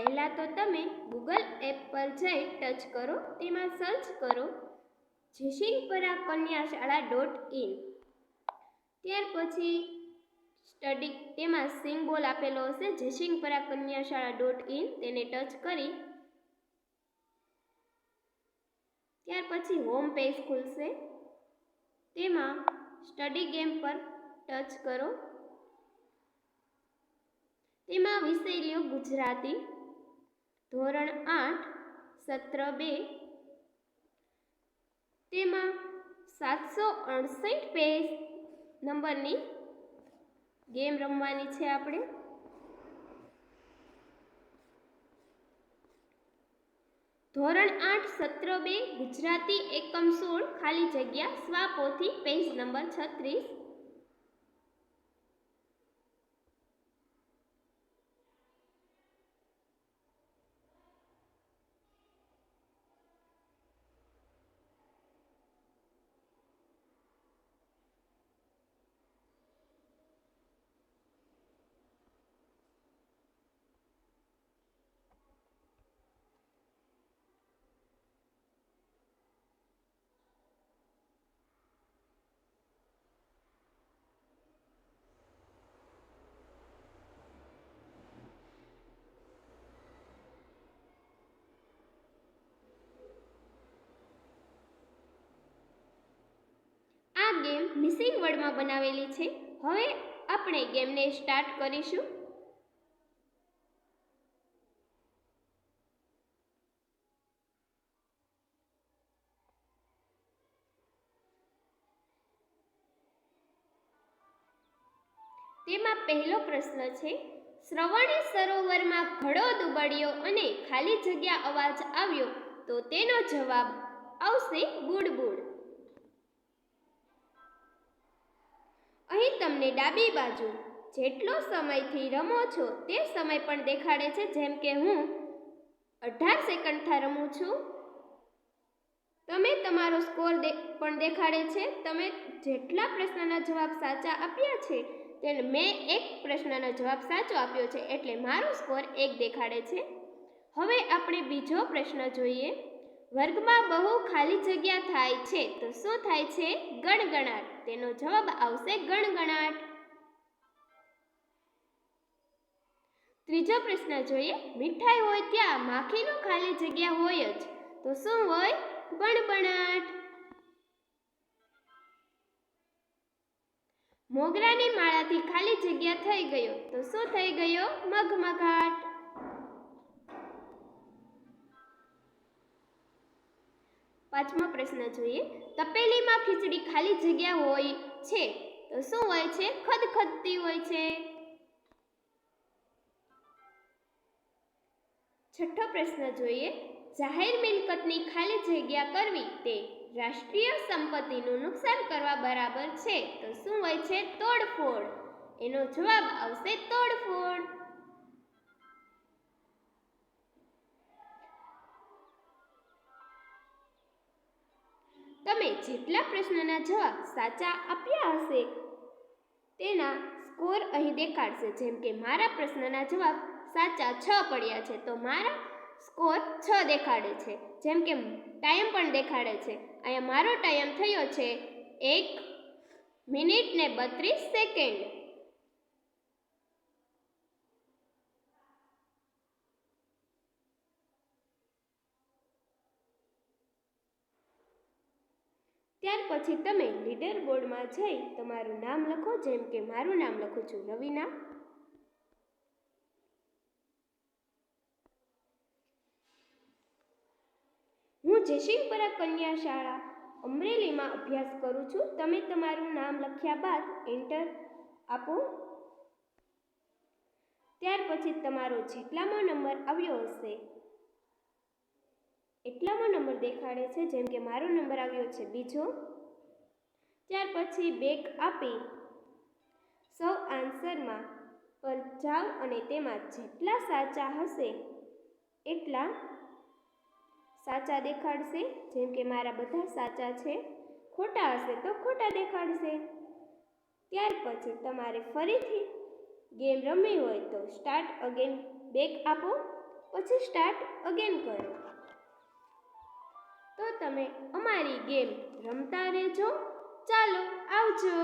પહેલાં તો તમે ગૂગલ એપ પર જઈ ટચ કરો, તેમાં સર્ચ કરો જયસિંહપરા કન્યા શાળા ડોટ ઇન ત્યાર પછી સ્ટડી તેમાં સિમ્બોલ આપેલો હશે, જયસિંહપરા કન્યા શાળા ડોટ ઇન તેને ટચ કરી. ત્યાર પછી હોમ પેજ ખુલશે, તેમાં સ્ટડી ગેમ પર ટચ કરો. તેમાં વિષય લ્યો ગુજરાતી. ધોરણ આઠ, સત્ર બે. તેમાં સાતસો અડસઠ પેજ નંબરની ગેમ રમવાની છે આપણે. ધોરણ આઠ, સત્ર બે, ગુજરાતી એકમ સોળ, ખાલી જગ્યા, સ્વાપોથી પેજ નંબર છત્રીસ આ ગેમ મિસિંગ વર્ડમાં બનાવેલી છે. હવે આપણે ગેમને સ્ટાર્ટ કરીશું. તેમાં પહેલો પ્રશ્ન છે, શ્રવણી સરોવરમાં ઘડો દુબડ્યો અને ખાલી જગ્યા અવાજ આવ્યો તો તેનો જવાબ આવશે બુડબુડ. તમને ડાબી બાજુ જેટલો સમયથી રમો છો તે સમય પણ દેખાડે છે. જેમ કે હું અઢાર સેકન્ડથી રમું છું. તમે તમારો સ્કોર પણ દેખાડે છે. તમે જેટલા પ્રશ્નના જવાબ સાચા આપ્યા છે તેને મેં એક પ્રશ્નનો જવાબ સાચો આપ્યો છે એટલે મારો સ્કોર એક દેખાડે છે. હવે આપણે બીજો પ્રશ્ન જોઈએ. વર્ગમાં બહુ ખાલી જગ્યા થાય છે તો શું થાય છે? ગણગણાટ. તેનો જવાબ આવશે ગણગણાટ. ત્રીજો પ્રશ્ન જોઈએ. મીઠાઈ હોય ત્યાં માખીનો ખાલી જગ્યા હોય જ. તો શું હોય? બણબણાટ મોગરાની માળાથી ખાલી જગ્યા થઈ ગયો. તો શું થઈ ગયો? મગમગાટ. પાંચમો પ્રશ્ન જોઈએ. તપેલીમાં ખીચડી ખાલી જગ્યા હોય છે તો શું હોય છે? ખદખદતી હોય છે. છઠ્ઠો પ્રશ્ન જોઈએ. જાહેર મિલકતની ખાલી જગ્યા કરવી તે રાષ્ટ્રીય સંપત્તિનું નુકસાન કરવા બરાબર છે. તો શું હોય છે? તોડફોડ. એનો જવાબ આવશે તોડફોડ. તમે જેટલા પ્રશ્નના જવાબ સાચા આપ્યા હશે, તેના સ્કોર અહીં દેખાડશે. જેમ કે મારા પ્રશ્નના જવાબ સાચા છ પડ્યા છે, તો મારા સ્કોર છ દેખાડે છે. જેમ કે ટાઈમ પણ દેખાડે છે. અહીંયા મારો ટાઈમ થયો છે એક મિનિટ ને બત્રીસ સેકન્ડ. ત્યાર પછી તમે લીડર બોર્ડમાં જઈ તમારું નામ લખો, જેમ કે મારું નામ લખું છું રવિના હું જયસિંહપરા કન્યા શાળા અમરેલીમાં અભ્યાસ કરું છું. તમે તમારું નામ લખ્યા બાદ એન્ટર આપો. ત્યાર પછી તમારો જેટલામાં નંબર આવ્યો હશે એટલામાં નંબર દેખાડે છે, જેમ કે મારો નંબર આવ્યો છે બીજો. ત્યાર પછી બેક આપી. સૌ આન્સરમાં પર જાઓ અને તેમાં જેટલા સાચા હશે, એટલા સાચા દેખાડશે. જેમ કે મારા બધા સાચા છે, ખોટા હશે તો ખોટા દેખાડશે. ત્યાર પછી તમારે ફરીથી ગેમ રમવી હોય તો સ્ટાર્ટ અગેન બેક આપો, પછી સ્ટાર્ટ અગેન કરો. તો તમે અમારી ગેમ રમતા રહેજો. ચાલો આવજો.